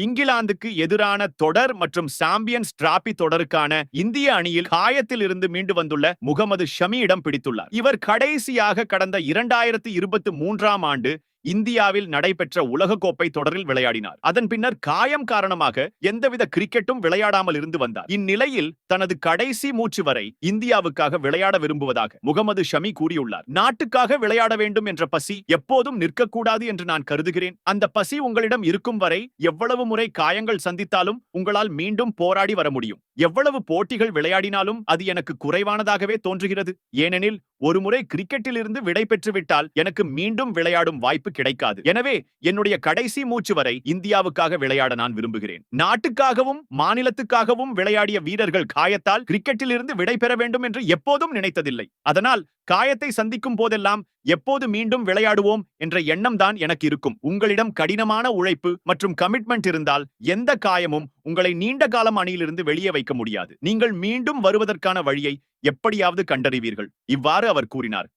இங்கிலாந்துக்கு எதிரான தொடர் மற்றும் சாம்பியன்ஸ் டிராபி தொடருக்கான இந்திய அணியில் காயத்தில் இருந்து மீண்டு வந்துள்ள முகமது ஷமியிடம் பிடித்துள்ளார். இவர் கடைசியாக கடந்த இரண்டாயிரத்தி இருபத்தி மூன்றாம் ஆண்டு இந்தியாவில் நடைபெற்ற உலகக்கோப்பை தொடரில் விளையாடினார். அதன் பின்னர் காயம் காரணமாக எந்தவித கிரிக்கெட்டும் விளையாடாமல் இருந்து வந்தார். இந்நிலையில் தனது கடைசி மூச்சு வரை இந்தியாவுக்காக விளையாட விரும்புவதாக முகமது ஷமி கூறியுள்ளார். நாட்டுக்காக விளையாட வேண்டும் என்ற பசி எப்போதும் நிற்கக்கூடாது என்று நான் கருதுகிறேன். அந்த பசி உங்களிடம் இருக்கும் வரை எவ்வளவு முறை காயங்கள் சந்தித்தாலும் உங்களால் மீண்டும் போராடி வர முடியும். எவ்வளவு போட்டிகள் விளையாடினாலும் அது எனக்கு குறைவானதாகவே தோன்றுகிறது. ஏனெனில் ஒருமுறை கிரிக்கெட்டில் இருந்து விடை பெற்றுவிட்டால் எனக்கு மீண்டும் விளையாடும் வாய்ப்பு கிடைக்காது. எனவே என்னுடைய கடைசி மூச்சு வரை இந்தியாவுக்காக விளையாட நான் விரும்புகிறேன். நாட்டுக்காகவும் மாநிலத்துக்காகவும் விளையாடிய வீரர்கள் காயத்தால் கிரிக்கெட்டில் இருந்து விடை பெற வேண்டும் என்று எப்போதும் நினைத்ததில்லை. அதனால் காயத்தை சந்திக்கும் போதெல்லாம் எப்போது மீண்டும் விளையாடுவோம் என்ற எண்ணம் தான் எனக்கு இருக்கும். உங்களிடம் கடினமான உழைப்பு மற்றும் கமிட்மெண்ட் இருந்தால் எந்த காயமும் உங்களை நீண்ட காலம் அணியிலிருந்து வெளியே வைக்க முடியாது. நீங்கள் மீண்டும் வருவதற்கான வழியை எப்படியாவது கண்டறிவீர்கள். இவ்வாறு அவர் கூறினார்.